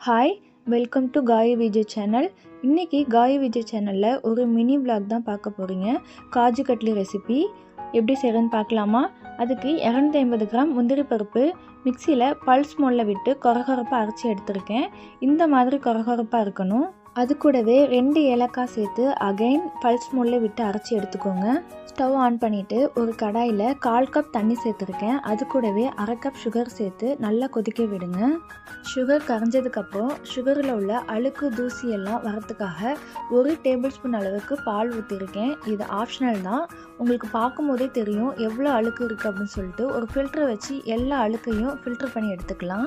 Hi welcome to காய Vijay channel இன்றைக்கி காய விஜய் சேனலில் ஒரு மினி விளாக் தான் பார்க்க போகிறீங்க காஜு கட்லி ரெசிபி எப்படி செய்கிறதுன்னு பார்க்கலாமா? அதுக்கு இரநூத்தி ஐம்பது கிராம் முந்திரி பருப்பு மிக்சியில் பல்ஸ் மோலில் விட்டு கொரகொரப்பாக அரைச்சி எடுத்திருக்கேன். இந்த மாதிரி கொரகொரப்பாக இருக்கணும். அது கூடவே ரெண்டு ஏலக்காய் சேர்த்து அகைன் பல்ஸ் முள்ளை விட்டு அரைச்சி எடுத்துக்கோங்க. ஸ்டவ் ஆன் பண்ணிவிட்டு ஒரு கடாயில் கால் கப் தண்ணி சேர்த்துருக்கேன். அது கூடவே அரை கப் சுகர் சேர்த்து நல்லா கொதிக்க விடுங்க. சுகர் கரைஞ்சதுக்கப்புறம் சுகரில் உள்ள அழுக்கு தூசி எல்லாம் வரத்துக்காக ஒரு டேபிள் ஸ்பூன் அளவுக்கு பால் ஊற்றிருக்கேன் இது ஆப்ஷனல் தான். உங்களுக்கு பார்க்கும்போதே தெரியும் எவ்வளோ அழுக்கு இருக்குது அப்படின்னு சொல்லிட்டு. ஒரு ஃபில்டரை வச்சு எல்லா அழுக்கையும் ஃபில்டர் பண்ணி எடுத்துக்கலாம்.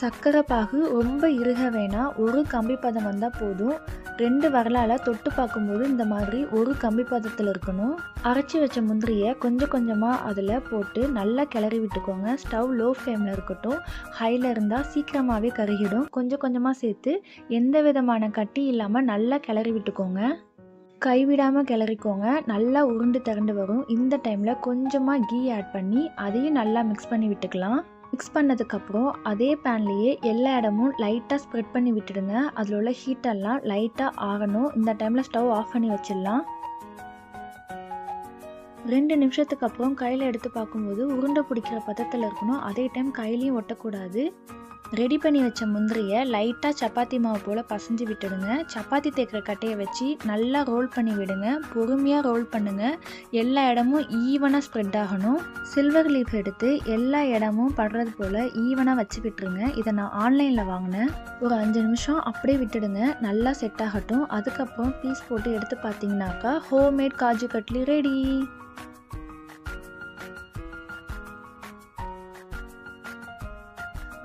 சர்க்கரை பாகு ரொம்ப இறுக வேணாம் ஒரு கம்பி பதம் வந்தால் போதும். ரெண்டு வரலால் தொட்டு பார்க்கும்போது இந்த மாதிரி ஒரு கம்பி பதத்தில் இருக்கணும். அரைச்சி வச்ச முந்திரியை கொஞ்சம் கொஞ்சமாக அதில் போட்டு நல்லா கிளறி விட்டுக்கோங்க. ஸ்டவ் லோ ஃப்ளேமில் இருக்கட்டும். ஹையில் இருந்தால் சீக்கிரமாகவே கருகிடும். கொஞ்சம் கொஞ்சமாக சேர்த்து எந்த விதமான கட்டி இல்லாமல் நல்லா கிளறி விட்டுக்கோங்க. கைவிடாமல் கிளறிக்கோங்க. நல்லா உருண்டு திரண்டு வரும். இந்த டைமில் கொஞ்சமாக கீ ஆட் பண்ணி அதையும் நல்லா மிக்ஸ் பண்ணி விட்டுக்கலாம். மிக்ஸ் பண்ணதுக்கப்புறம் அதே பேன்லேயே எல்லா இடமும் லைட்டாக ஸ்ப்ரெட் பண்ணி விட்டுடுங்க. அதில் உள்ள ஹீட்டெல்லாம் லைட்டாக ஆகணும். இந்த டைமில் ஸ்டவ் ஆஃப் பண்ணி வச்சிடலாம். ரெண்டு நிமிஷத்துக்கு அப்புறம் கையில் எடுத்து பார்க்கும்போது உருண்டை பிடிக்கிற பதத்தில் இருக்கணும். அதே டைம் கையிலையும் ஒட்டக்கூடாது. ரெடி பண்ணி வச்ச முந்திரியை லைட்டாக சப்பாத்தி மாவு போல் பசைஞ்சு விட்டுடுங்க. சப்பாத்தி தேய்க்கிற கட்டையை வச்சு நல்லா ரோல் பண்ணி விடுங்க. பொறுமையாக ரோல் பண்ணுங்கள் எல்லா இடமும் ஈவனாக ஸ்ப்ரெட் ஆகணும். சில்வர் லீஃப் எடுத்து எல்லா இடமும் படுறது போல் ஈவனாக வச்சு விட்டுருங்க இதை நான் ஆன்லைனில் வாங்கினேன். ஒரு அஞ்சு நிமிஷம் அப்படியே விட்டுடுங்க. நல்லா செட் ஆகட்டும். அதுக்கப்புறம் பீஸ் போட்டு எடுத்து பார்த்தீங்கன்னாக்கா ஹோம்மேட் காஜு கட்லி ரெடி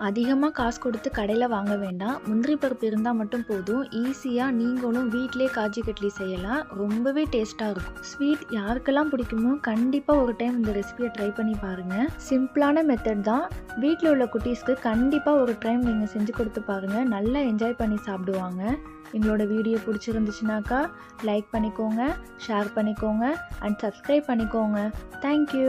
அதிகமாக காசு கொடுத்து கடையில் வாங்க வேண்டாம். முந்திரி பருப்பு இருந்தால் மட்டும் போதும். ஈஸியாக நீங்களும் வீட்டிலே காஜி கட்லி செய்யலாம். ரொம்பவே டேஸ்ட்டாக இருக்கும். ஸ்வீட் யாருக்கெல்லாம் பிடிக்குமோ கண்டிப்பாக ஒரு டைம் இந்த ரெசிபியை ட்ரை பண்ணி பாருங்கள் சிம்பிளான மெத்தட் தான். வீட்டில் உள்ள குட்டீஸ்க்கு கண்டிப்பாக ஒரு டைம் நீங்கள் செஞ்சு கொடுத்து பாருங்கள் நல்லா என்ஜாய் பண்ணி சாப்பிடுவாங்க. எங்களோட வீடியோ பிடிச்சிருந்துச்சுனாக்கா லைக் பண்ணிக்கோங்க ஷேர் பண்ணிக்கோங்க அண்ட் சப்ஸ்கிரைப் பண்ணிக்கோங்க. Thank you